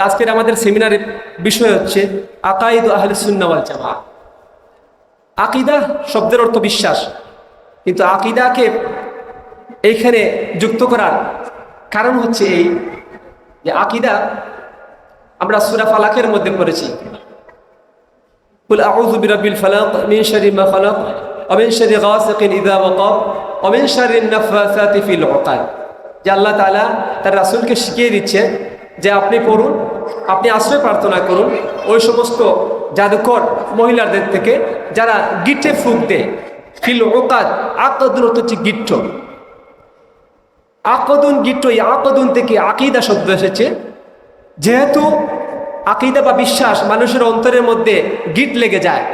আজকের আমাদের সেমিনারের বিষয় হচ্ছে আকাইদ আহলে সুন্নাওয়াল জামা আকিদা শব্দের অর্থ বিশ্বাস কিন্তু আকিদাকে এইখানে যুক্ত করার কারণ হচ্ছে এই যে আকিদা আমরা সুরা ফালাকের মধ্যে পড়েছি قل أعوذ برب الفلق من شر ما خلق ومن شر غاسق إذا وقب ومن شر النفاثات في العقد যে আল্লাহ তাআলা তার রাসূলকে শিখিয়ে দিচ্ছে যে আপনি পড়ুন আপনি আশ্রয় প্রার্থনা করুন। ওই সমস্ত জাদুকর মহিলাদের থেকে যারা গিটে ফুক দেয় ফিল ওকাদ হচ্ছে গিট্ট। আকদুন গিট্ট, এই আকদুন থেকে আকিদা শব্দ এসেছে। যেহেতু আকিদা বা বিশ্বাস মানুষের অন্তরের মধ্যে গিট লেগে যায়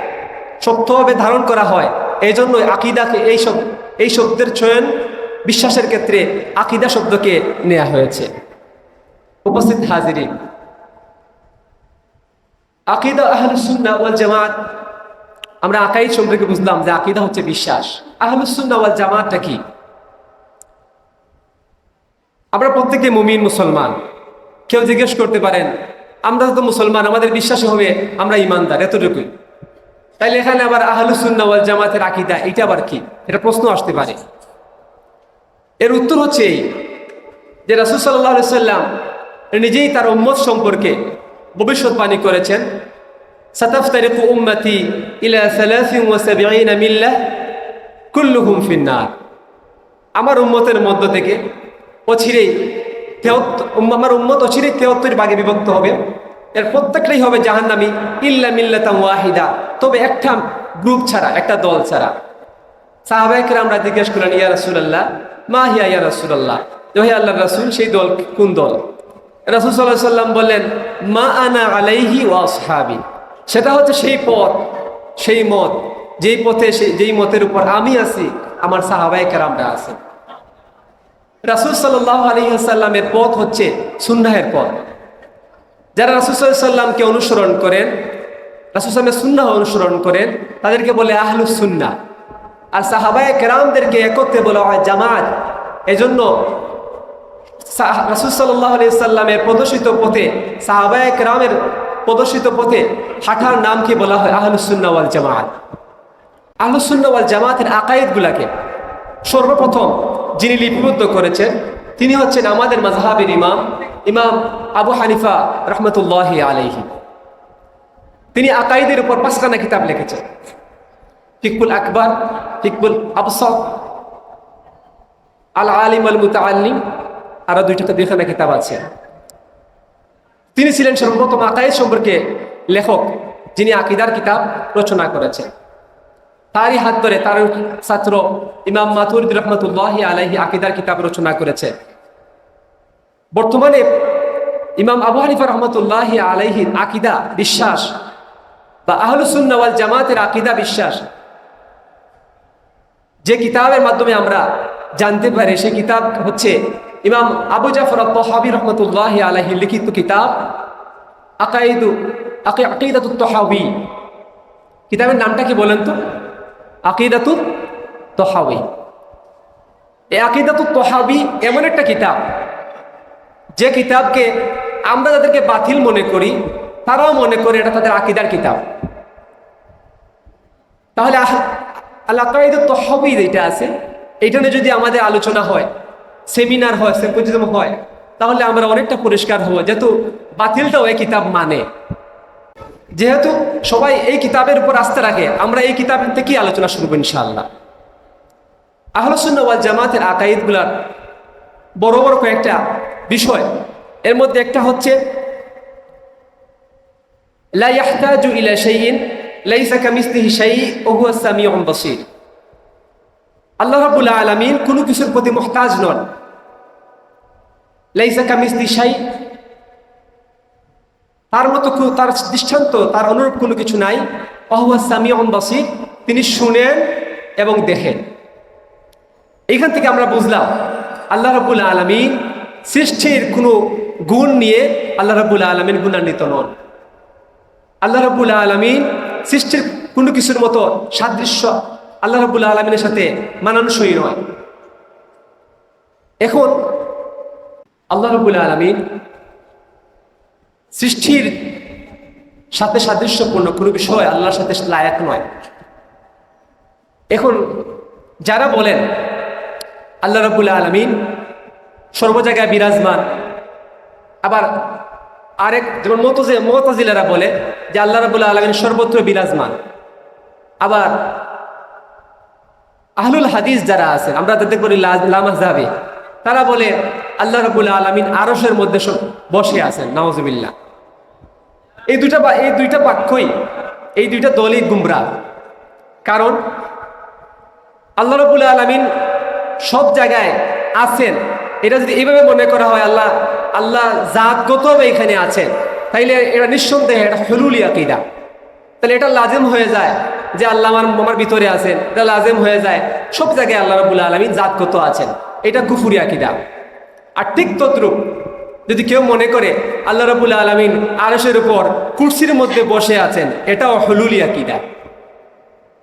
শক্তভাবে ধারণ করা হয় এই জন্য আকিদাকে এই সব, এই শব্দের চয়ন বিশ্বাসের ক্ষেত্রে আকিদা শব্দকে নেওয়া হয়েছে। উপস্থিত হাজিরি আকিদা আহলুসুন্না ওয়াল জামাত। আমরা আকাই সম্পর্কে বুঝলাম যে আকিদা হচ্ছে বিশ্বাস। আহলুসুন্না ওয়াল জামাতটা কি? আমরা প্রত্যেকে মুমিন, মুসলমান। কেউ জিজ্ঞেস করতে পারেন, আমরা তো মুসলমান, আমাদের বিশ্বাস হবে, আমরা ইমানদার এতটুকুই। তাইলে এখানে আবার আহলুসুন্না ওয়াল জামাতের আকিদা, এটা আবার কি? এটা প্রশ্ন আসতে পারে। এর উত্তর হচ্ছে এই, যে রাসুল সাল্লাহ সাল্লাম নিজেই তার উম্মত সম্পর্কে ভবিষ্যৎবাণী করেছেন আমার উম্মতের মধ্য থেকে অচিরেই আমার উম্মত অচিরেই তেহত্তর ভাগে বিভক্ত হবে। এর প্রত্যেকটাই হবে জাহান্নামি ইল্লা মিল্লাতাম ওয়াহিদা। তবে একটা গ্রুপ ছাড়া, একটা দল ছাড়া। সাহাবাহিকরা আমরা জিজ্ঞেস করলেন, ইয়া রাসূলুল্লাহ, মা হিয়া ইয়া রাসূলুল্লাহ? হে আল্লাহ রাসূল, সেই দল কোন দল? রাসূল সাল্লাল্লাহু আলাইহি সাল্লাম বললেন, মা আনা আলাইহি ওয়া আসহাবি। সেটা হচ্ছে সেই পথ, সেই মত, যেই পথে যেই মতের উপর আমি আছি, আমার সাহাবাহিকেরা আমরা আছি রাসুল সাল্লাহ আলহিহাসাল্লামের পথ হচ্ছে সুন্নাহের পথ। যারা রাসুল সাল্লামকে অনুসরণ করেন, রাসুল সাল্লামের সুন্নাহ অনুসরণ করেন, তাদেরকে বলে আহলুস সুন্না আর সাহাবায় কেরামদেরকে একত্রে বলা হয় জামাত। এজন্য সাল্লামের প্রদর্শিত পথে, সাহাবায় কেরামের প্রদর্শিত পথে হাঁটার নামকে বলা হয়? আহলুসুল্নাওয়াল জামাত আহলুসুন্না ওয়াল জামাতের আকায়েদগুলাকে সর্বপ্রথম যিনি লিপিবদ্ধ করেছেন, তিনি হচ্ছেন আমাদের মাজহাবের ইমাম ইমাম আবু হানিফা রহমতুল্লাহ আলহি তিনি আকাইদের উপর পাঁচখানা কিতাব লিখেছেন। ফিকুল আকবর ফিকুল আবসব আল আলিম আল মুতাআল্লিম আরও দুইটা দুইখানা কিতাব আছে। তিনি ছিলেন সর্বপ্রথম আকাইদ সম্পর্কে লেখক, যিনি আকিদার কিতাব রচনা করেছেন। তারই হাত ধরে তার ছাত্র ইমাম মাতুর রহমতুল্লাহ আলাইহি আকিদার কিতাব রচনা করেছে। বর্তমানে ইমাম আবু হানিফা রহমতুল্লাহ আলাইহির আকিদা বিশ্বাস বা আহলুসুন্নওয়াল জামাতের আকিদা বিশ্বাস, যে কিতাবের মাধ্যমে আমরা জানতে পারি, সে কিতাব হচ্ছে ইমাম আবু জাফর তহাবি রহমতুল্লাহ আলাহি লিখিত কিতাব আকাইদু আকিদাতুত তহাবি কিতাবের নামটা কি বলেন তো? আকিদাতুত তহাবি এই আকিদাতুত তহাবি এমন একটা কিতাব, যে কিতাবকে আমরা যাদেরকে বাতিল মনে করি, তারাও মনে করে এটা তাদের আকিদার কিতাব। তাহলে আল্লাহ তহবি যেটা আছে, এইটা নিয়ে যদি আমাদের আলোচনা হয় সেমিনার হয় সেম্পোজিয়াম হয়, তাহলে আমরা অনেকটা পরিষ্কার হব, যেহেতু বাতিলটাও এই কিতাব মানে। যেহেতু সবাই এই কিতাবের উপর আস্থা রাখে, আমরা এই কিতাব থেকেই আলোচনা শুরু করব ইনশাআল্লাহ? আহলসুন্নওয়াল জামাতের আকাইদগুলার বড় বড় কয়েকটা বিষয়। এর মধ্যে একটা হচ্ছে, লা ইয়াহতাজু ইলা শাইইন, লাইসা কামিসলিহি শাই ওয়া হুয়া সামিউন বাসীর। আল্লাহ রাব্বুল আলামিন কোনো কিছুর প্রতি মুহতাজ নন। লাইসা কামিসলি শাই, তার মতো তার দৃষ্টান্ত, তার অনুরূপ কোনো কিছু নাই। অহুয়া বাসীর, তিনি শুনেন এবং দেখেন। এখান থেকে আমরা বুঝলাম, আল্লাহ রাব্বুল আলামিন সৃষ্টির কোনো গুণ নিয়ে আল্লাহ রাব্বুল আলামিন গুণান্বিত নন। আল্লাহ রাব্বুল আলামিন সৃষ্টির কোনো কিছুর মতো সাদৃশ্য আল্লাহ রাব্বুল আলমিনের সাথে মানানসই নয়। এখন আল্লাহ রাব্বুল আলামিন সৃষ্টির সাথে সাদৃশ্যপূর্ণ কোনো বিষয় আল্লাহর সাথে লায়াক নয়। এখন যারা বলেন আল্লাহ রবুল আলমিন সর্ব জায়গায় বিরাজমান, আবার আরেক যেমন মতজে, মতাজিলারা বলে যে আল্লাহ রবুল্লা আলমিন সর্বত্র বিরাজমান। আবার আহলুল হাদিস যারা আছে আমরা তাদের করি লামাজাবে, তারা বলে আল্লাহ রবুল্লা আলমিন আরসের মধ্যে বসে আছেন নওয়াজবিল্লা এই দুইটা এই দুইটা বাক্যই, এই দুইটা দলই গুমরা কারণ আল্লাহ রবুল্লা আলমিন সব জায়গায় আছেন। এটা যদি এইভাবে মনে করা হয়, আল্লাহ আল্লাহ জাতগতভাবে এখানে আছেন। তাইলে এটা নিঃসন্দেহে এটা হলুলি আকিদা। তাহলে এটা লাজেম হয়ে যায় যে আল্লাহ আমার আমার ভিতরে আছেন। এটা লাজেম হয়ে যায়। সব জায়গায় আল্লাহ রবুল্লা আলমিন জাতগত আছেন। এটা কুফুরি আকিদা। আর ঠিক তদ্রুপ যদি কেউ মনে করে আল্লাহ রবুল্লা আলমিন আরসের উপর কুর্সির মধ্যে বসে আছেন, এটাও হলুলি আকিদা।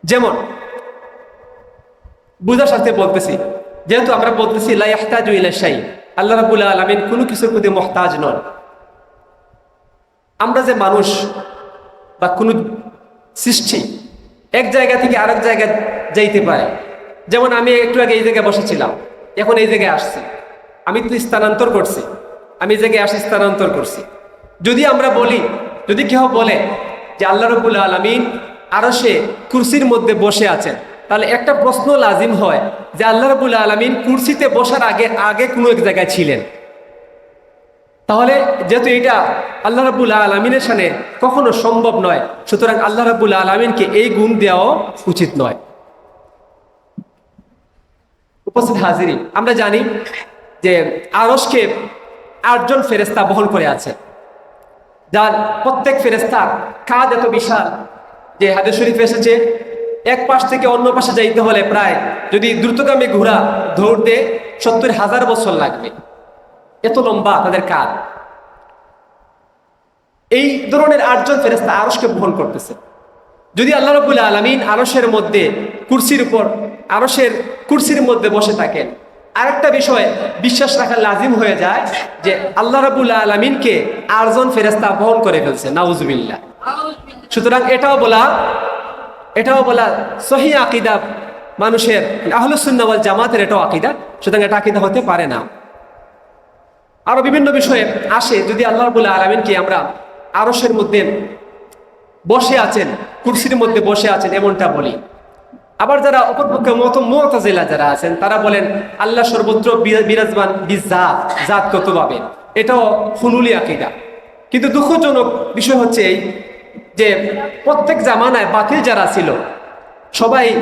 যেমন বুঝার সাথে বলতেছি, যেহেতু আমরা বলতেছি লাইহতাজ ইলাশাই আল্লাহ রাবুল আলমিন কোনো কিছুর প্রতি মহতাজ নন। আমরা যে মানুষ বা কোনো সৃষ্টি, এক জায়গা থেকে আরেক জায়গায় যাইতে পারে। যেমন আমি একটু আগে এই জায়গায় বসেছিলাম, এখন এই জায়গায় আসছি। আমি তো স্থানান্তর করছি। আমি জায়গায় আসি স্থানান্তর করছি। যদি আমরা বলি, যদি কেউ বলে যে আল্লাহ রবুল আলমিন আরও সে কুরসির মধ্যে বসে আছেন, তাহলে একটা প্রশ্ন লাজিম হয় যে আল্লাহ রবুল আলমিন কুরসিতে বসার আগে আগে কোনো এক জায়গায় ছিলেন? তাহলে যেহেতু এটা আল্লাহ রাবুল আলমিনের সামনে কখনো সম্ভব নয়, সুতরাং আল্লাহ রাবুল আলমিনকে এই গুণ দেওয়াও উচিত নয়। উপস্থিত হাজিরি আমরা জানি যে আরসকে আটজন ফেরেস্তা বহন করে আছে। যার প্রত্যেক ফেরেস্তার কাজ এত বিশাল যে হাদিস শরীফ এসেছে, এক পাশ থেকে অন্য পাশে যাইতে হলে প্রায় যদি দ্রুতগামী ঘোড়া ধরতে সত্তর হাজার বছর লাগবে। এত লম্বা তাদের কাজ এই ধরনের আটজন ফেরেস্তা আরসকে বহন করতেছে। যদি আল্লাহ রবুল্লা আলমিন আরসের মধ্যে কুরসির উপর আরসের কুরসির মধ্যে বসে থাকেন আরেকটা বিষয়, বিশ্বাস রাখা লাজিম হয়ে যায় যে আল্লাহ রাবুল্লাহ আলমিনকে আটজন ফেরেস্তা বহন করে ফেলছে নাউজুবিল্লা সুতরাং এটাও বলা এটাও বলা সহি আকিদা মানুষের আহলুসুন্নাওয়াল জামাতের এটাও আকিদা, সুতরাং এটা আকিদা হতে পারে না। আরও বিভিন্ন বিষয়ে আসে, যদি আল্লাহ রবুল্লাহ আলমিনকে আমরা আরসের মধ্যে বসে আছেন, কুরসির মধ্যে বসে আছেন, এমনটা বলি। আবার যারা অপরপক্ষে মত, মোতাজেলা যারা আছেন, তারা বলেন, আল্লাহ সর্বত্র বিরাজমান বিজাত, জাতগতভাবে। এটাও হুনুলি আকিদা। কিন্তু দুঃখজনক বিষয় হচ্ছে এই যে প্রত্যেক জামানায় বাতিল যারা ছিল, সবাই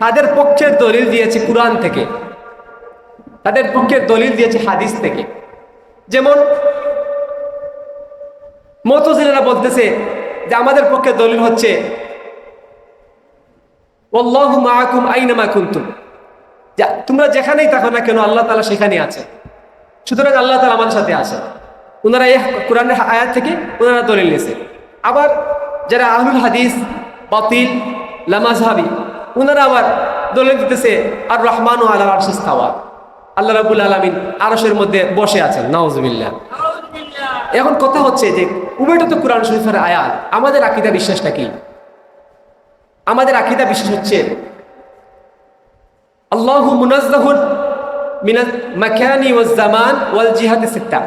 তাদের পক্ষের দলিল দিয়েছে কোরআন থেকে। তাদের পক্ষের দলিল দিয়েছে হাদিস থেকে। যেমন মতজিলেরা বলতেছে যে আমাদের পক্ষে দলিল হচ্ছে যা তোমরা যেখানেই থাকো না কেন আল্লাহ তালা সেখানে আছে। সুতরাং আল্লাহ তালা আমাদের সাথে আছে ওনারা এই কোরআনের আয়াত থেকে ওনারা দলিল নিয়েছে। আবার যারা আহলুল হাদিস বাতিল লামাজহাবি ওনারা আবার দলিল দিতেছে আর রহমান ও আল্লাহ আরশিস্তাওয়া আল্লাহ রাবুল আলমিন আরসের মধ্যে বসে আছেন। নওয়াজবিল্লা এখন কথা হচ্ছে যে উভয়টা তো কোরআন শরীফের আয়াত। আমাদের আকিদা বিশ্বাসটা কি? আমাদের আকিদা বিশ্বাস হচ্ছে আল্লাহ মুনাজ্জাহুন মিনাত মাকানি ওয়াজ ওয়াল জিহাদ সিত্তা।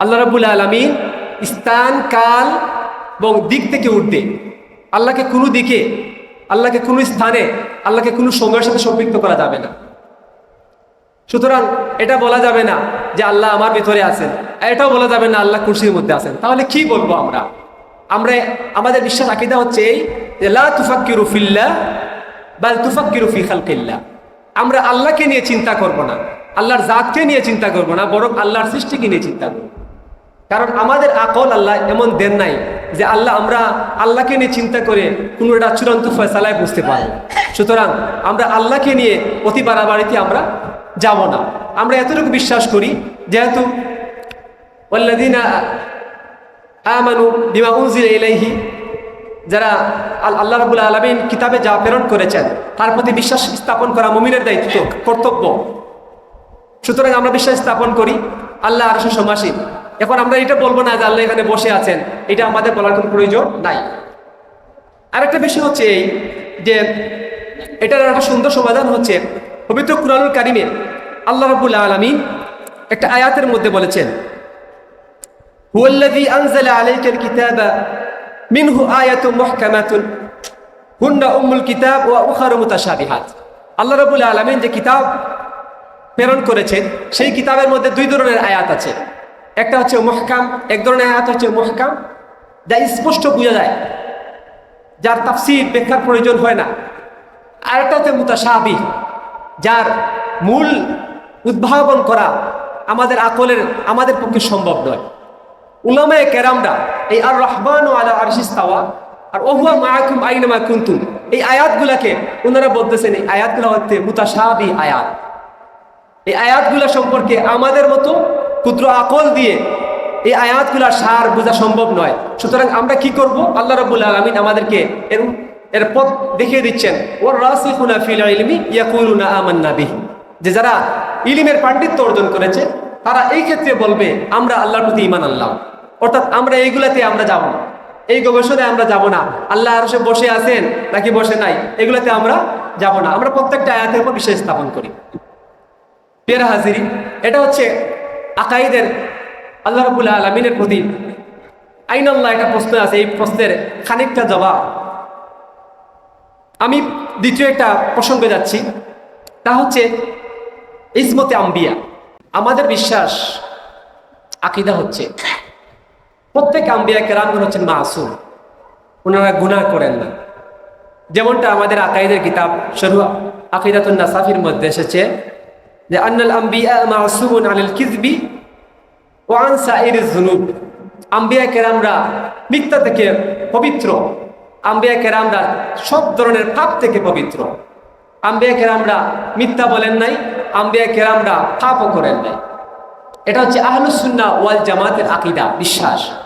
আল্লাহ রাব্বুল আলামিন স্থান, কাল এবং দিক থেকে উঠবে আল্লাহকে কোনো দিকে, আল্লাহকে কোনো স্থানে, আল্লাহকে কোনো সময়ের সাথে সম্পৃক্ত করা যাবে না। সুতরাং এটা বলা যাবে না যে আল্লাহ আমার ভিতরে আছেন, এটাও বলা যাবে না আল্লাহ কুরসির মধ্যে আছেন। তাহলে কি বলব আমরা? আমরা, আমাদের বিশ্বাস, আকিদা হচ্ছে এই লা তুফাক্কিরু ফিল্লাহ, বাল তুফাক্কিরু ফি খালকিল্লাহ। আমরা আল্লাহকে নিয়ে চিন্তা করব না, আল্লাহর জাতকে নিয়ে চিন্তা করব না, বরং আল্লাহর সৃষ্টিকে নিয়ে চিন্তা করব। কারণ আমাদের আকল আল্লাহ এমন দেন নাই যে, আল্লাহ আমরা আল্লাহকে নিয়ে চিন্তা করে কোনো একটা চূড়ান্ত ফয়সালায় বুঝতে পারব। সুতরাং আমরা আল্লাহকে নিয়ে অতি বাড়াবাড়িতে আমরা যাব না। আমরা এতটুকু বিশ্বাস করি, যেহেতু ওয়াল্লাদিনা আমানু বিমা উনজিল ইলাইহি যারা আল্লাহ রাবুল আলমিন কিতাবে যা প্রেরণ করেছেন, তার প্রতি বিশ্বাস স্থাপন করা মুমিনের দায়িত্ব, কর্তব্য। সুতরাং আমরা বিশ্বাস স্থাপন করি, আল্লাহ আরশে সমাসীন এখন আমরা এটা বলব না যে আল্লাহ এখানে বসে আছেন, এটা আমাদের বলার কোনো প্রয়োজন নাই। আরেকটা বিষয় হচ্ছে এই যে এটার একটা সুন্দর সমাধান হচ্ছে, পবিত্র কুরআনুল কারিমে আল্লাহ রাব্বুল আলামিন একটা আয়াতের মধ্যে বলেছেন, হুয়াল্লাযী আলাইকাল কিতাবা মিনহু আয়াতুম মুহকামাতুন। হুন্না উম্মুল কিতাব ওয়া উখারু মুতাশাবিহাত। আল্লাহ রাব্বুল আলামিন যে কিতাব প্রেরণ করেছেন, সেই কিতাবের মধ্যে দুই ধরনের আয়াত আছে। একটা হচ্ছে মহকাম, এক ধরনের আয়াত হচ্ছে মহকাম। যা স্পষ্ট বোঝা যায়, যার তাফসির ব্যাখ্যার প্রয়োজন হয় না। আরেকটা হচ্ছে মুতাসাবি যার মূল উদ্ভাবন করা আমাদের আকলের, আমাদের পক্ষে সম্ভব নয়। উলামায়ে কেরামরা এই আর রহমান ও আলা আরশিস্তাওয়া আর ওহুয়া মায়াকুম আইনামা কুন্তুম, এই আয়াতগুলাকে ওনারা বলতেছেন, এই আয়াতগুলো হচ্ছে মুতাসাবি আয়াত। এই আয়াতগুলো সম্পর্কে আমাদের মতো ক্ষুদ্র আকল দিয়ে এই আয়াতগুলার সার বোঝা সম্ভব নয়। সুতরাং আমরা কি করব? আল্লাহ রাব্বুল আলামিন আমাদেরকে এর এর পথ দেখিয়ে দিচ্ছেন। ওর রাসিখুনা ফিল ইলমি ইয়াকুলুনা আমান্না বিহি। যে যারা ইলিমের পাণ্ডিত্য অর্জন করেছে, তারা এই ক্ষেত্রে বলবে, আমরা আল্লাহর প্রতি ঈমান আনলাম। অর্থাৎ আমরা এইগুলাতে আমরা যাব না। এই গবেষণায় আমরা যাব না। আল্লাহ আরশে বসে আছেন নাকি বসে নাই, এগুলাতে আমরা যাব না। আমরা প্রত্যেকটা আয়াতের উপর বিশ্বাস স্থাপন করি। পেরা হাজিরি এটা হচ্ছে আকাইদের আল্লাহ রবুল্লাহ আলমিনের প্রতি আল্লাহ একটা প্রশ্ন আছে। এই প্রশ্নের খানিকটা জবাব। আমি দ্বিতীয় একটা প্রসঙ্গে যাচ্ছি। তা হচ্ছে ইসমতে আম্বিয়া। আমাদের বিশ্বাস আকিদা হচ্ছে প্রত্যেক আম্বিয়া কেরামগণ হচ্ছেন মাসুম। ওনারা গুনাহ করেন না। যেমনটা আমাদের আকাইদের কিতাব শরু আকিদাতুন নাসাফির মধ্যে এসেছে যে, আন্নাল আম্বিয়া মাসুমুন আনিল কিজবি ও জুনুব আম্বিয়া কেরামরা মিথ্যা থেকে পবিত্র। আম্বিয়া কেরামরা সব ধরনের পাপ থেকে পবিত্র। আম্বিয়া কেরামরা মিথ্যা বলেন নাই, আম্বিয়া কেরামরা পাপও করেন নাই। এটা হচ্ছে আহলুসুন্না ওয়াল জামাতের আকিদা, বিশ্বাস।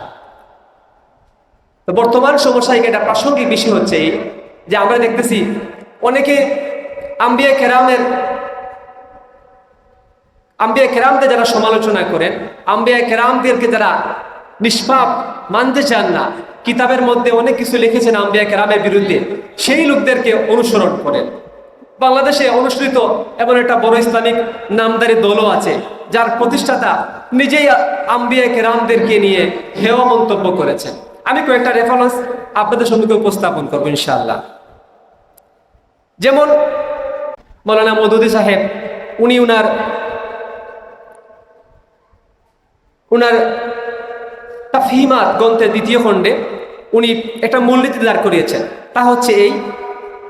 তো বর্তমান সমস্যায় এটা প্রাসঙ্গিক বিষয় হচ্ছে যে আমরা দেখতেছি অনেকে আম্বিয়া কেরামের, আম্বিয়া কেরামদের যারা সমালোচনা করেন, আম্বিয়া কেরামদেরকে যারা নিষ্পাপ মানতে চান না, কিতাবের মধ্যে অনেক কিছু লিখেছেন আম্বিয়া কেরামের বিরুদ্ধে, সেই লোকদেরকে অনুসরণ করেন। বাংলাদেশে অনুষ্ঠিত এমন একটা বড় ইসলামিক নামদারি দলও আছে, যার প্রতিষ্ঠাতা নিজেই আম্বিয়া কেরামদেরকে নিয়ে হেয় মন্তব্য করেছেন। আমি কয়েকটা রেফারেন্স আপনাদের সম্মুখে উপস্থাপন করব, ইনশাআল্লাহ। যেমন মৌলানা মদুদি সাহেব, উনি উনার উনার তাফহিমাত গ্রন্থের দ্বিতীয় খণ্ডে উনি একটা মূলনীতি দাঁড় করিয়েছেন। তা হচ্ছে এই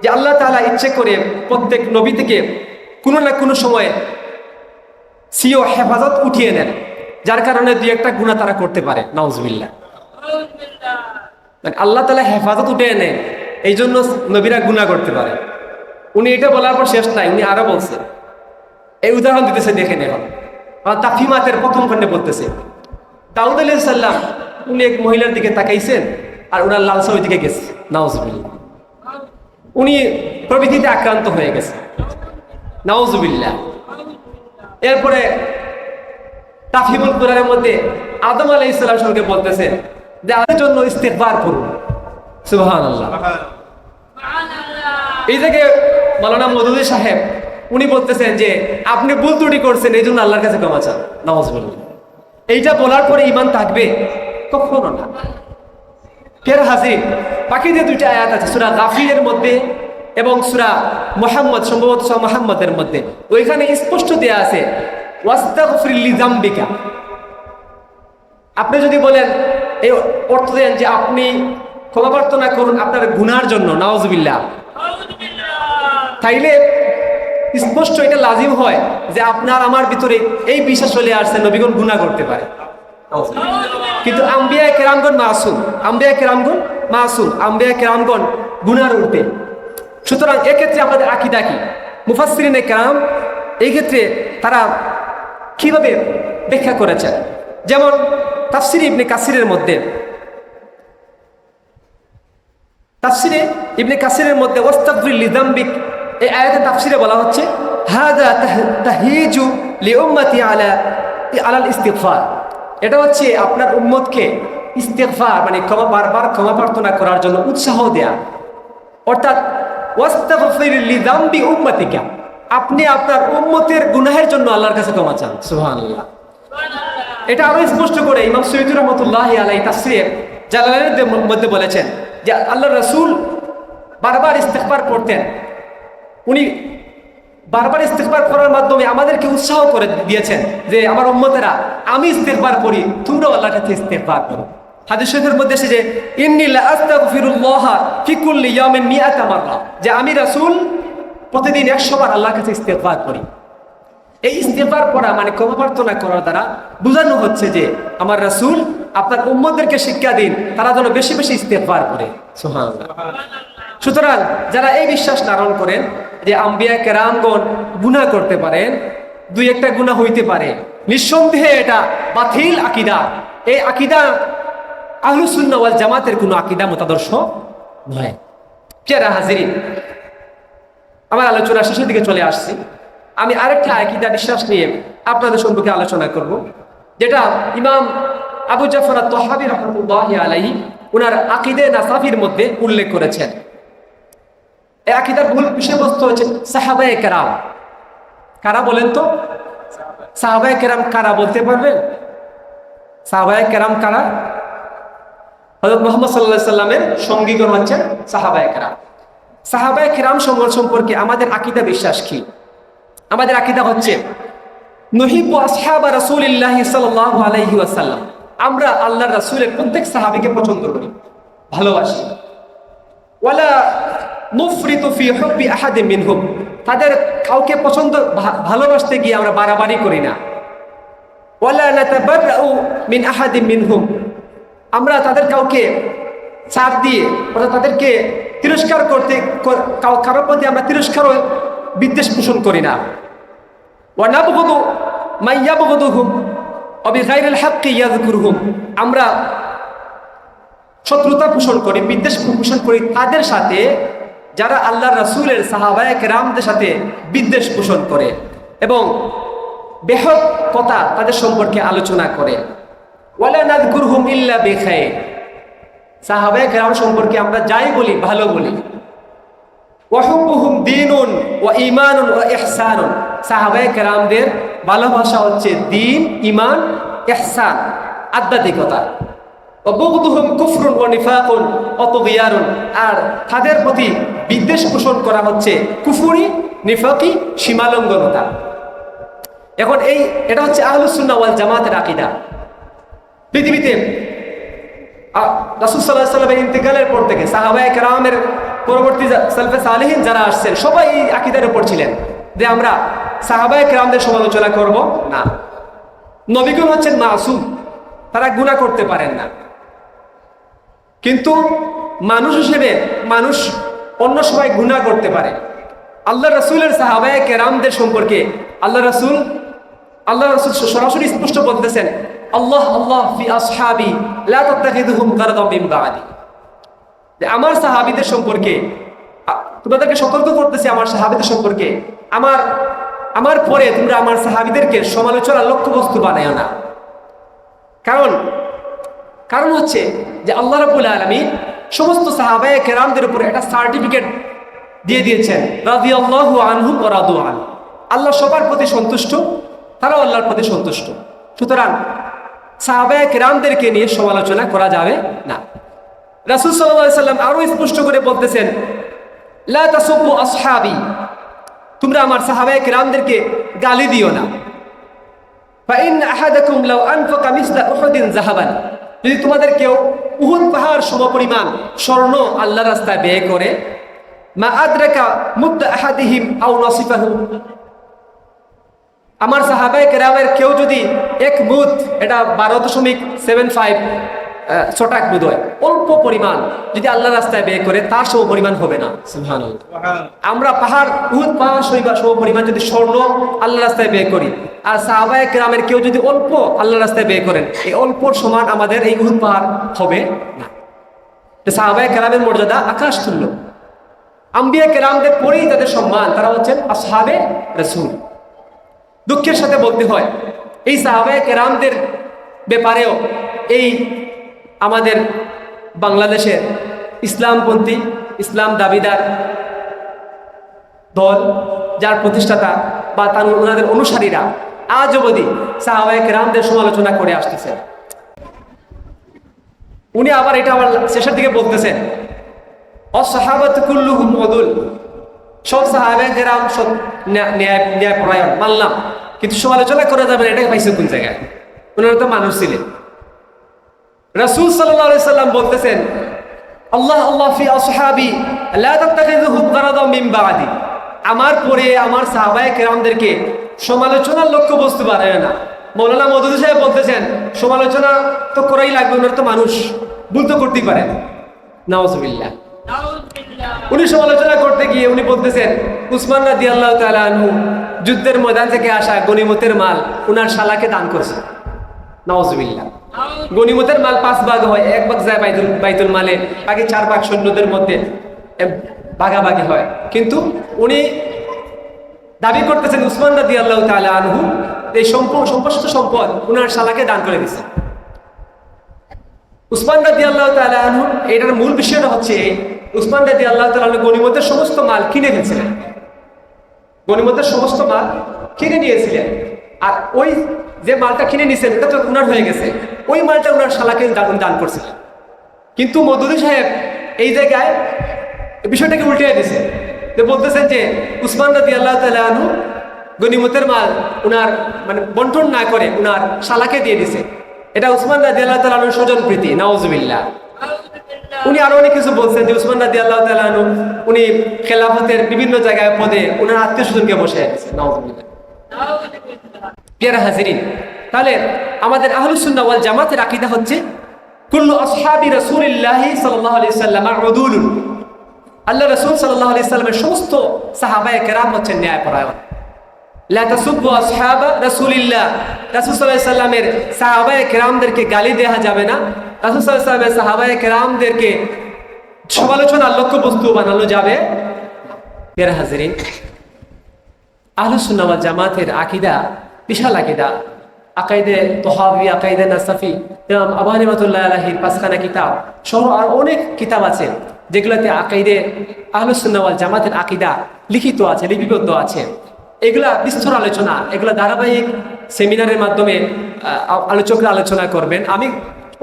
যে আল্লাহ তাআলা ইচ্ছে করে প্রত্যেক নবী থেকে কোনো না কোনো সময়ে সিও হেফাজত উঠিয়ে নেন, যার কারণে দুই একটা গুণা তারা করতে পারে নাউজবিল্লা আল্লাহ তালা হেফাজত উঠে এনে এই জন্য নবীরা গুণা করতে পারে। উনি এটা বলার পর শেষ নাই, উনি আরও বলছে। এই উদাহরণ দিতেছে দেখে নেন তাফিমাতের প্রথম খণ্ডে বলতেছে, দাউদ আলি সাল্লাম উনি এক মহিলার দিকে তাকাইছেন আর ওনার লালসা ওই দিকে গেছে। নাউজবিল্লা উনি প্রবৃতিতে আক্রান্ত হয়ে গেছে। নাউজুবিল্লাহ। এরপরে তাফিমুল কুরআনের মধ্যে আদম আলাই ইসলাম সঙ্গে বলতেছে যে আমাদের জন্য ইস্তেকবার করুন। সুবহান আল্লাহ এই থেকে মালানা মদুদি সাহেব উনি বলতেছেন যে আপনি ভুল ত্রুটি করছেন এই জন্য আল্লাহর কাছে ক্ষমা চান। নওয়াজবুল্লাহ এইটা বলার পরে ইমান থাকবে? কখনো না। ফের হাজির? বাকিদের দুইটা আয়াত আছে সুরা গাফিরের মধ্যে এবং সুরা মোহাম্মদ সম্ভবত সুরা মোহাম্মদের মধ্যে। ওইখানে স্পষ্ট দেয়া আছে ওয়াস্তাগফিরলি জাম্বিকা আপনি যদি বলেন এই অর্থ দেন যে আপনি ক্ষমা প্রার্থনা করুন আপনার গুনার জন্য নওয়াজবিল্লাহ তাইলে স্পষ্ট এটা লাজিম হয় যে আপনার আমার ভিতরে এই বিশ্বাস চলে আসছে নবীগণ গুণা করতে পারে। কিন্তু আম্বিয়া কেরামগণ মাসুম আম্বিয়া কেরামগণ মাসুম আম্বিয়া কেরামগণ গুনার উঠবে সুতরাং এক্ষেত্রে আমাদের আকিদা কি? মুফাসরিনে কেরাম এই ক্ষেত্রে তারা কীভাবে ব্যাখ্যা করেছেন? যেমন তাফসির ইবনে কাসিরের মধ্যে। তাফসিরে ইবনে কাসিরের মধ্যে লিযামবিক, এই আয়াতে তাফসিরে বলা হচ্ছে আলাল ইস্তিগফার। এটা হচ্ছে আপনার উম্মতকে ইস্তেফার মানে ক্ষমা, বারবার ক্ষমা প্রার্থনা করার জন্য উৎসাহ দেয়া। অর্থাৎ উম্মতিকা, আপনি আপনার উম্মতের গুনাহের জন্য আল্লাহর কাছে ক্ষমা চান। সুবহানাল্লাহ। এটা আরও স্পষ্ট করে ইমাম সৈয়দুর রহমতুল্লাহ আলাই তাসরির জালালের মধ্যে বলেছেন যে আল্লাহ রসুল বারবার ইস্তেকবার করতেন। উনি বারবার ইস্তেকবার করার মাধ্যমে আমাদেরকে উৎসাহ করে দিয়েছেন যে আমার উম্মতেরা, আমি ইস্তেকবার করি, তোমরাও আল্লাহর কাছে ইস্তেকবার করো। হাদিস শরীফের মধ্যে এসে যে ইন্নি লা আস্তাগফিরুল্লাহ ফি কুল্লি ইয়াউমিন মিআতা মাররা যে আমি রাসূল প্রতিদিন 100 বার আল্লাহর কাছে ইস্তেগফার করি। এই ইস্তেগফার পড়া মানে ক্ষমা প্রার্থনা করার দ্বারা বোঝানো হচ্ছে যে আমার রাসূল আপনার উম্মতদেরকে শিক্ষা দিন, তারা যেন বেশি বেশি ইস্তেগফার করে। সুতরাং যারা এই বিশ্বাস ধারণ করেন যে আম্বিয়া কেরামগণ গুনাহ করতে পারেন, দুই একটা গুনাহ হইতে পারে। নিঃসন্দেহে এটা বাতিল আকিদা। এই আকিদা আহলুসুন্না ওয়াল জামাতের কোনো আকিদা মতাদর্শ নয়। পেয়ারা হাজিরিন, আমার আলোচনা শেষের দিকে চলে আসছি। আমি আরেকটা আকিদা বিশ্বাস নিয়ে আপনাদের সম্পর্কে আলোচনা করব, যেটা ইমাম আবু জাফর তহাবি রহমতুল্লাহ আলাইহি আকিদে নাসাফির মধ্যে উল্লেখ করেছেন। এই আকিদার মূল বিষয়বস্তু হচ্ছে সাহাবায়ে কেরাম। কারা বলেন তো? সাহাবায়ে কেরাম কারা বলতে পারবেন? সাহাবায়ে কেরাম কারা? হজরত মোহাম্মদ সাল্লাহ সাল্লামের সঙ্গীগণ হচ্ছেন সাহাবায় কেরাম। সাহাবায়ে কেরাম সম্পর্কে আমাদের আকিদা বিশ্বাস কি? আমাদের আকিদা হচ্ছে আলাইহি আমরা আল্লাহর রাসূলের প্রত্যেক সাহাবীকে পছন্দ করি, ভালোবাসি। ওয়ালা তাদের কাউকে পছন্দ ভালোবাসতে গিয়ে আমরা বাড়াবাড়ি করি না। ওয়ালা মিন আমরা তাদের কাউকে ছাড় দিয়ে, অর্থাৎ তাদেরকে তিরস্কার করতে কারোর প্রতি আমরা তিরস্কার ও বিদ্বেষ পোষণ করি না। আমরা শত্রুতা পোষণ করি, বিদ্বেষ পোষণ করি তাদের সাথে, যারা আল্লাহ রাসুলের সাহাবায়ক রামদের সাথে বিদ্বেষ পোষণ করে এবং বেহক কথা তাদের সম্পর্কে আলোচনা করে। ওয়ালা নাযকুরহুম ইল্লা বিখাইর। সাহাবায়ে কেরাম সম্পর্কে আমরা যাই বলি, ভালো বলি। ওয়াহুব্বুহুম দীনুন ওয়া ঈমানুন ওয়া সাহাবায়ে কেরামদের ভালোবাসা হচ্ছে দিন, ঈমান, ইহসান, আধ্যাত্মিকতা। আর তাদের প্রতি বিদ্বেষ পোষণ করা হচ্ছে কুফরি, নিফাকি এখন এই, এটা হচ্ছে আহলুস সুন্নাহ ওয়াল জামাতের আকীদা। পৃথিবীতে রাসুল সাল্লাহ সাল্লামের ইন্তেকালের পর থেকে সাহাবায়ে পরবর্তী সালফে সালেহীন যারা আসছেন, সবাই এই আকিদার উপর ছিলেন। যে আমরা সাহাবায়ে কেরামদের সমালোচনা করব? না। নবীগণ হচ্ছেন মাসুম, তারা গুনাহ করতে পারেন না। কিন্তু মানুষ হিসেবে মানুষ অন্য সময় গুনাহ করতে পারে। আল্লাহ রসুলের সাহাবায়ে কেরামদের সম্পর্কে আল্লাহ রসুল আল্লাহ রসুল সরাসরি স্পষ্ট বলতেছেন, আল্লাহ আল্লাহ আসহাবি আমার সাহাবীদের সম্পর্কে তোমাদেরকে সতর্ক করতেছি আমার সাহাবীদের সম্পর্কে। আমার আমার পরে তোমরা আমার সাহাবীদেরকে সমালোচনার লক্ষ্যবস্তু বানায় না। কারণ কারণ হচ্ছে যে আল্লাহ রাব্বুল আলামিন সমস্ত সাহাবায়ে কেরামদের উপরে একটা সার্টিফিকেট দিয়ে দিয়েছেন, রাদিয়াল্লাহু আনহুম ওয়া রাদু আন। আল্লাহ সবার প্রতি সন্তুষ্ট, তারাও আল্লাহর প্রতি সন্তুষ্ট। সুতরাং সাহাবায়ে কেরামদেরকে নিয়ে সমালোচনা করা যাবে না। রাসূল আলাইহি সাল্লাম আরও স্পষ্ট করে বলতেছেন, লা তাসুব্বু আসহাবি। তোমরা আমার সাহাবায়ে কেরামদেরকে গালি দিও না। যদি তোমাদের কেউ উহুদ পাহাড় সমপরিমাণ স্বর্ণ আল্লাহ রাস্তায় ব্যয় করে, মা আদরাকা মুদ্দা আহাদিহিম আও নসিফাহু। আমার সাহাবায়ে কেরামের কেউ যদি এক মুদ, এটা বারো দশমিক সেভেন ফাইভ ছটাক মুদ হয় অল্প পরিমাণ যদি আল্লাহ রাস্তায় ব্যয় করে, তার সম পরিমাণ হবে না। আমরা পাহাড়, উহুদ পাহাড় সইবা পরিমাণ যদি স্বর্ণ আল্লাহ রাস্তায় ব্যয় করি, আর সাহাবায়ে গ্রামের কেউ যদি অল্প আল্লাহ রাস্তায় ব্যয় করেন, এই অল্পর সমান আমাদের এই উহুদ পাহাড় হবে না। তো গ্রামের মর্যাদা আকাশ তুল্য। আম্বিয়া কেরামদের পরেই তাদের সম্মান, তারা হচ্ছেন আসহাবে রসুল। দুঃখের সাথে বলতে হয়, এই সাহাবায়ে কেরামদের ব্যাপারেও এই আমাদের বাংলাদেশের ইসলামপন্থী, ইসলাম দাবিদার দল, যার প্রতিষ্ঠাতা বা তার ওনাদের অনুসারীরা আজ অবধি সাহাবায়ক রামদের সমালোচনা করে আসতেছেন। উনি আবার এটা আবার শেষের দিকে বলতেছেন, অসাহাবাত কুল্লুহুম মদুল। সব সাহাবায়ক রাম ন্যায়পরায়ণ, মানলাম। কিন্তু সমালোচনা করা যাবে এটাই পাইছে কোন জায়গায়? ওনারা তো মানুষ ছিলেন। রাসূল সাল্লাম বলতেছেন, আল্লাহ আল্লাহ ফি আসহাবি গারাদাম আমার পরে আমার সাহাবায়ে কেরামদেরকে সমালোচনার লক্ষ্য বস্তু বানায় না। মৌলানা মদুদি সাহেব বলতেছেন, সমালোচনা তো করাই লাগবে, ওনার তো মানুষ, ভুল তো করতেই পারেন। নাউজুবিল্লাহ। উনি সমালোচনা করতে গিয়ে উনি বলতেছেন, উসমান রাদি আল্লাহ আনহু যুদ্ধের ময়দান থেকে আসা গনিমতের মাল উনার শালাকে দান করছে। নওয়াজবিল্লাহ গনিমতের মাল পাঁচ ভাগ হয়, এক ভাগ যায় বাইতুল বাইতুল মালে, বাকি চার ভাগ সৈন্যদের মধ্যে ভাগাভাগি হয়। কিন্তু উনি দাবি করতেছেন উসমান রাদি আল্লাহ তালা আনহু, এই সম্পদ সমস্ত সম্পদ উনার শালাকে দান করে দিচ্ছে উসমান রাদি আল্লাহ তালা আনহু, এটার মূল বিষয়টা হচ্ছে উসমান রাদি আল্লাহ তালা গনিমতের সমস্ত মাল কিনে ফেলছিলেন গনিমতের সমস্ত মাল কিনে নিয়েছিলেন। আর ওই যে মালটা কিনে নিয়েছেন ওটা তো উনার হয়ে গেছে। ওই মালটা উনার শালাকে দান করছিলেন কিন্তু মদুদি সাহেব এই জায়গায় বিষয়টাকে উল্টে দিয়েছে যে বলতেছেন যে উসমান রাদি আল্লাহ তালু গনিমতের মাল উনার মানে বন্টন না করে উনার শালাকে দিয়ে দিছে। এটা উসমান রাদি আল্লাহ তালুর স্বজন প্রীতি নওয়াজবিল্লাহ উনি আরও অনেক কিছু বলছেন যে উসমান রাদি আল্লাহ তালু উনি খেলাফতের বিভিন্ন জায়গায় পদে উনার আত্মীয় স্বজনকে বসে আছে নওয়াজবিল্লাহ পেয়ারা হাজিরিন তাহলে আমাদের আহলুসুন্না ওয়াল জামাতের আকিদা হচ্ছে, কুল্লু আসহাবি রাসূলিল্লাহি সাল্লাম আল্লাহ রাসূল সাল্লাল্লাহু আলাইহি সাল্লামের সমস্ত সাহাবায়ে কেরাম হচ্ছেন ন্যায়পরায়ণ। গালি দেয়া যাবে বানানো যাবে। জামাতের আকিদা, বিশাল আকীদা। আকাইদে তোহাবি, আকাইদে নাসাফি, ইমাম আবু হানিমাতুল্লাহ আলাহির পাঁচখানা কিতাব সহ আর অনেক কিতাব আছে। যেগুলোতে আকাইদে আহলুসুন্নাহ ওয়াল জামাতের আকীদা লিখিত আছে, লিপিবদ্ধ আছে। এগুলা বিস্তর আলোচনা, এগুলা ধারাবাহিক সেমিনারের মাধ্যমে আলোচকরা আলোচনা করবেন। আমি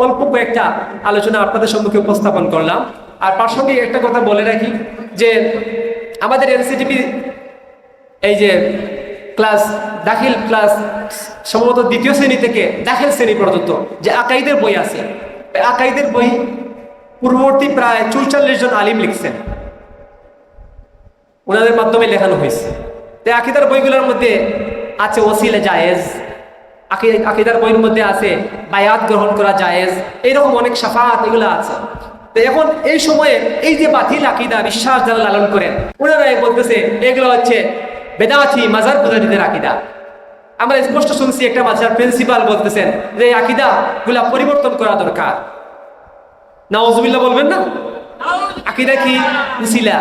অল্প কয়েকটা আলোচনা আপনাদের সম্মুখে উপস্থাপন করলাম। আর প্রাসঙ্গিক একটা কথা বলে রাখি যে, আমাদের এনসিটিপি এই যে ক্লাস, দাখিল ক্লাস, সম্ভবত দ্বিতীয় শ্রেণি থেকে দাখিল শ্রেণি পর্যন্ত যে আকাইদের বই আছে আকাইদের বই পূর্ববর্তী প্রায় চৌচল্লিশ জন আলিম লিখছেন। ওনাদের মাধ্যমে লেখানো হয়েছে। তাই আকিদার বইগুলোর মধ্যে আছে ওসিলে জায়েজ, আকি- আকিদার বইয়ের মধ্যে আছে বায়াত গ্রহণ করা জায়েজ, এইরকম অনেক সাফাত এগুলো আছে। তো এখন এই সময়ে এই যে বাতিল আকিদা, বিশ্বাস যারা লালন করেন, ওনারা বলতেছে, এগুলো হচ্ছে বেদাথি মাজার পূজারীদের আকিদা। আমরা স্পষ্ট শুনছি একটা মাজার প্রিন্সিপাল বলতেছেন যে এই আকিদা গুলা পরিবর্তন করা দরকার। নাওজবিল্লাহ বলবেন না? আকিদা কি উসিলা?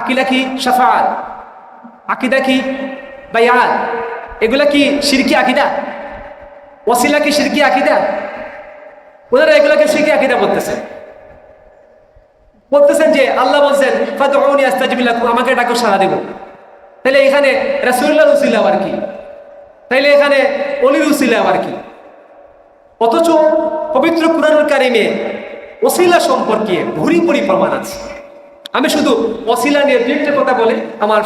আকিদা কি সাফাত আকিদা কি বায়াত এগুলা কি সিরকি আকিদা? ওসিলা কি সিরকি আকিদা? ওনারা এগুলাকে সিরকি আকিদা বলতেছেন। বলতেছেন যে আল্লাহ বলছেন, ফাদউনি আমাকে ডাকো সাড়া দেব। তাহলে এখানে রাসূলুল্লাহ উসিলা আবার কি? তাইলে এখানে অলির উসিলা আবার কি? অথচ পবিত্র কুরআনুল কারিমে ওসিলা সম্পর্কে ভুরি ভুরি প্রমাণ আছে। আমি শুধু ওসিলা নিয়ে দু একটা কথা বলে আমার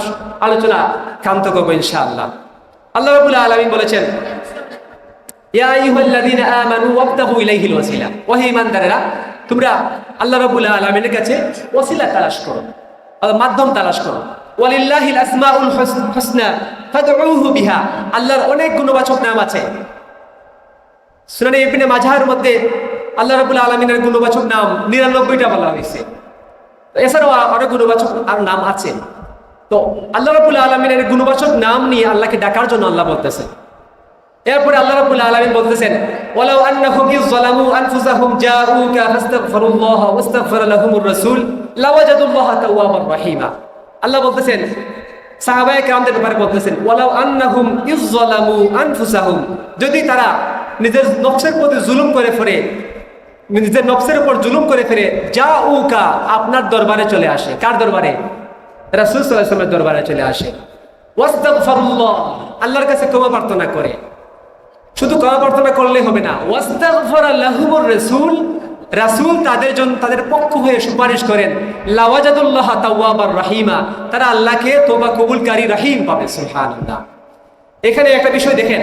আলোচনা ক্ষান্ত করব ইনশাআল্লাহ। আল্লাহ রাব্বুল আলামিন বলেছেন তোমরা আল্লাহ রাব্বুল আলামিনের কাছে ওসিলা তালাশ করো, মাধ্যম তালাশ করো। ওয়ালিল্লাহিল আসমাউল হুস- হুসনা, ফাদউহু বিহা। আল্লাহর অনেক গুণবাচক নাম আছে। সুনানি ইবনে মাজাহের মধ্যে আল্লাহ রাব্বুল আলামিনের গুণবাচক নাম নিরানব্বইটা বলা হয়েছে। এছাড়াও আরও গুণবাচক আর নাম আছে। তো আল্লাহ রাব্বুল আলামিনের গুণবাচক নাম নিয়ে আল্লাহকে ডাকার জন্য আল্লাহ বলতেছেন। এরপরে আল্লাহ রাব্বুল আলামিন বলতেছেন, ওয়ালাউ আন্নাহুম ইযলামু আনফুসাহুম জাউকা ফাস্তাগফিরুল্লাহ ওয়াস্তাগফার লাহুমুর রাসূল লাওয়াজাদুল্লাহ তাওয়াবার রহিমা। আল্লাহ বলতেছেন, সাহাবায়ে কেরামদের ব্যাপারে বলতেছেন, ওয়ালাউ আন্নাহুম ইযলামু আনফুসাহুম। যদি তারা নিজের নফসের প্রতি জুলুম করে ফেরে, নিজের নফসের উপর জুলুম করে ফেরে যা উকা আপনার দরবারে চলে আসে। কার দরবারে? রাসুল সাল্লামের দরবারে চলে আসে। আল্লাহর কাছে ক্ষমা প্রার্থনা করে। শুধু ক্ষমা প্রার্থনা করলে হবে না ওয়াস্তাগফারা লাহুমুর রাসূল রাসূল তাদের জন্য তাদের পক্ষ হয়ে সুপারিশ করেন, লাওয়াজাদুল্লাহ তাওয়াবার রাহিমা, তারা আল্লাহকে তোবা কবুলকারী রহিম পাবে, সুবহানাল্লাহ। এখানে একটা বিষয় দেখেন,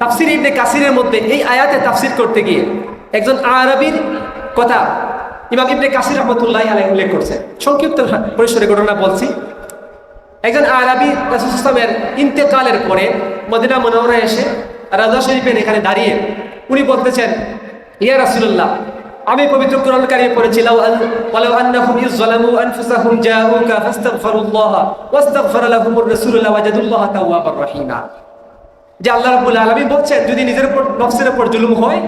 তাফসির ইবনে কাসিরের মধ্যে এই আয়াতে তাফসির করতে গিয়ে একজন আরবির কথা ইমাম ইবনে কাসির রহমতুল্লাহ আলাইহি উল্লেখ করছেন সংক্ষিপ্ত পরিসরে ঘটনা বলছি। একজন আরবি রাসূল ইসলামের ইন্তেকালের পরে মদিনা মনোহরা এসে রাজা শরীফের এখানে দাঁড়িয়ে উনি বলতেছেন ইয়া রাসূলুল্লাহ, আমি পবিত্র কোরআন কারিমে পড়েছি ওয়ালাউ আন্নাহুম ইযলামু আনফুসাহুম জাউকা ফাস্তাগফিরুল্লাহ ওয়াস্তাগফার লাহুমুর রাসূলু লাওয়াজাদুল্লাহ তাওয়াবার রহিমা। যে আল্লাহ রাব্বুল আলামিন বলছেন, যদি নিজের উপর নফসের উপর জুলুম হয়,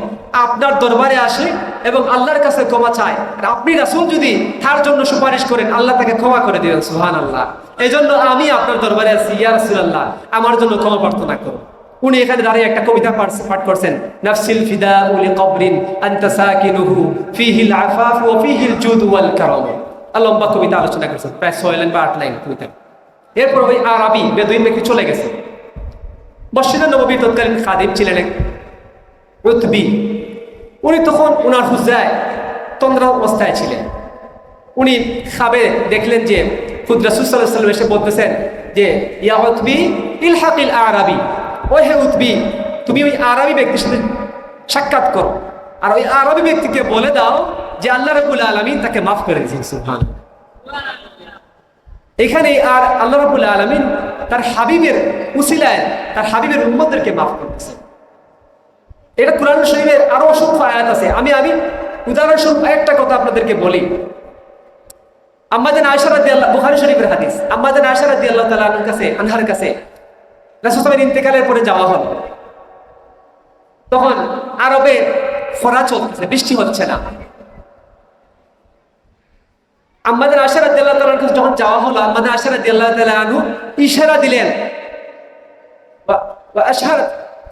আপনার দরবারে আসে এবং আল্লাহর কাছে ক্ষমা চায়, আর আপনি রাসূল যদি তার জন্য সুপারিশ করেন, আল্লাহ তাকে ক্ষমা করে দিবেন, সুবহানাল্লাহ। এই আমি আপনার দরবারে আছি, ইয়া রাসূলুল্লাহ, আমার জন্য ক্ষমা প্রার্থনা করুন। উনি এখানে দাঁড়িয়ে একটা কবিতা পাঠ- করছেন, নাফসিল ফিদা উলি কবরিন আনতা সাকিনুহু ফিহিল আফাফ ওয়া ফিহিল জুদ ওয়াল কারাম। লম্বা কবিতা আলোচনা করছেন, প্রায় ছয় লাইন বা আট লাইন কবিতা। এরপর ওই আরবি বেদুইন ব্যক্তি চলে গেছে। মসজিদে নবীর তৎকালীন খাদিম ছিলেন এক রুতবি উনি তখন উনার হুজায় তন্দ্রা অবস্থায় ছিলেন। উনি খাবে দেখলেন যে খুদ রাসুসাল্লাহ সাল্লাম এসে বলতেছেন যে, ইয়া উতবি ইলহাকিল আরাবি। ও হে উতবি, তুমি ওই আরবি ব্যক্তির সাথে সাক্ষাৎ করো। আর ওই আরবি ব্যক্তিকে বলে দাও যে আল্লাহ রবুল আলমী তাকে মাফ করে দিয়েছেন এখানে আর আল্লাহ রাবুল আলমিন তার হাবিবের উসিলায়, তার হাবিবের উম্মদেরকে মাফ করতেছে। এটা কোরআন শরীফের আরও অসংখ্য আয়াত আছে। আমি আমি উদাহরণস্বরূপ একটা কথা আপনাদেরকে বলি। আম্মাজান আয়সারাদ আল্লাহ বুখারি শরীফের হাদিস। আম্মাজান আয়সারাদ আল্লাহ তালার কাছে, আনহার কাছে রাসুসলামের ইন্তেকালের পরে যাওয়া হল। তখন আরবে খরা চলতেছে, বৃষ্টি হচ্ছে না। আমাদের আশারা দিল্লাহ তালার কাছে যখন যাওয়া হলো আমাদের আশারা দিল্লাহ তালা আনু ইশারা দিলেন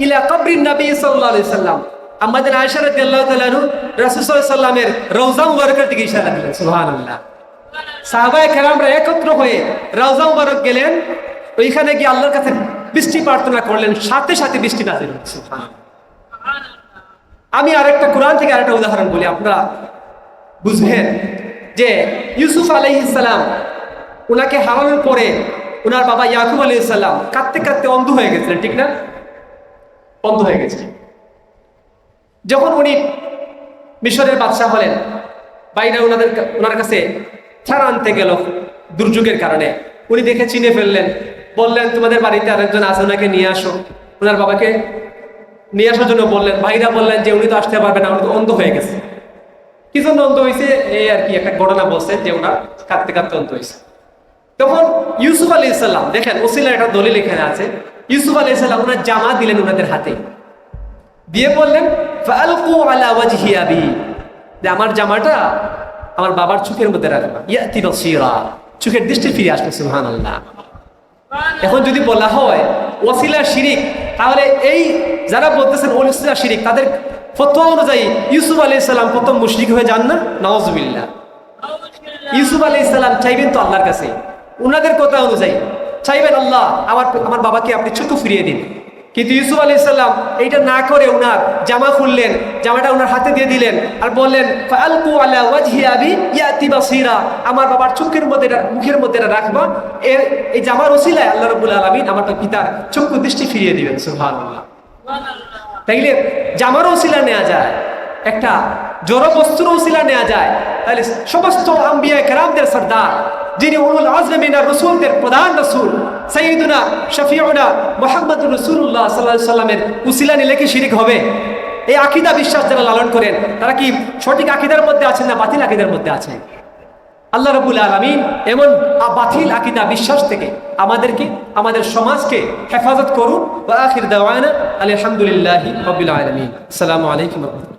ইলা কবরিন নবী সাল্লাম। আমাদের মুবারকের দিকে ইশারা দিলেন, সুবহানাল্লাহ। সাহাবায়ে কেরামরা একত্র হয়ে রওজা মুবারক গেলেন। ওইখানে গিয়ে আল্লাহর কাছে বৃষ্টি প্রার্থনা করলেন, সাথে সাথে বৃষ্টি হলো সুবহানাল্লাহ আমি আরেকটা কোরআন থেকে আরেকটা উদাহরণ বলি, আপনারা বুঝবেন যে ইউসুফ আলাইহিসাল্লাম ওনাকে হারানোর পরে ওনার বাবা ইয়াকুব আলাইহিসাল্লাম কাঁদতে কাঁদতে অন্ধ হয়ে গেছিলেন, ঠিক না? অন্ধ হয়ে গেছিলেন। যখন উনি মিশরের বাদশাহ হলেন, বাইরে ওনাদের ওনার কাছে ছাড়া আনতে গেল দুর্যোগের কারণে। উনি দেখে চিনে ফেললেন বললেন, তোমাদের বাড়িতে আরেকজন আছে, ওনাকে নিয়ে আসো। ওনার বাবাকে নিয়ে আসার জন্য বললেন। ভাইরা বললেন যে, উনি তো আসতে পারবেন না, উনি তো অন্ধ হয়ে গেছে। কি জন্য অন্ধ হয়েছে? এই আর কি একটা ঘটনা বলছে যে, ওনার কাঁদতে কাঁদতে অন্ধ হয়েছে। তখন ইউসুফ আলী ইসলাম দেখেন ওসিলা একটা দলিল এখানে আছে। ইউসুফ আলী ইসলাম ওনার জামা দিলেন ওনাদের হাতে। দিয়ে বললেন আমার জামাটা আমার বাবার চোখের মধ্যে রাখবা। ইয়াতি বসিরা। চোখের দৃষ্টি ফিরে আসবে সুবহানাল্লাহ। এখন যদি বলা হয় ওসিলা শিরিক, তাহলে এই যারা বলতেছেন ওসিলা শিরিক, তাদের ফতোয়া অনুযায়ী ইউসুফ আলি ইসলাম প্রথম মুশরিক হয়ে যান না? নওয়াজ ইউসুফ আলি ইসলাম চাইবেন তো আল্লাহর কাছে। ওনাদের কথা অনুযায়ী, চাইবেন, আল্লাহ, আমার আমার বাবাকে আপনি ছোট ফিরিয়ে দিন। কিন্তু ইউসুফ আলি ইসাল্লাম এইটা না করে উনার জামা খুললেন, জামাটা ওনার হাতে দিয়ে দিলেন আর বললেন আলকু আলা ওয়াজহি আমার বাবার চোখের মধ্যে মুখের মধ্যে এটা রাখবা। এর এই জামার ওসিলায় আল্লাহ রবুল আলমিন আমার পিতার চক্ষু দৃষ্টি ফিরিয়ে দিবেন সুহান তাইলে জামার ওসিলা নেওয়া যায় একটা জড় বস্তুর ওসিলা নেওয়া যায়। তাহলে সমস্ত আম্বিয়া কেরামদের সর্দার, যিনি উলুল আজম মিনার রসুলদের প্রধান রসুল সঈদুনা শফিউনা মোহাম্মদ রসুল্লাহ সাল্লাহ সাল্লামের উসিলা নিলে কি শিরিক হবে? এই আকিদা বিশ্বাস যারা লালন করেন, তারা কি সঠিক আকিদার মধ্যে আছেন না বাতিল আকিদার মধ্যে আছেন? আল্লাহ রবুল আলমিন এমন বাতিল আকিদা বিশ্বাস থেকে আমাদেরকে, আমাদের সমাজকে হেফাজত করুন আলহামদুলিল্লাহ আলমিন। আসসালামু আলাইকুম রহমতুল্লাহ।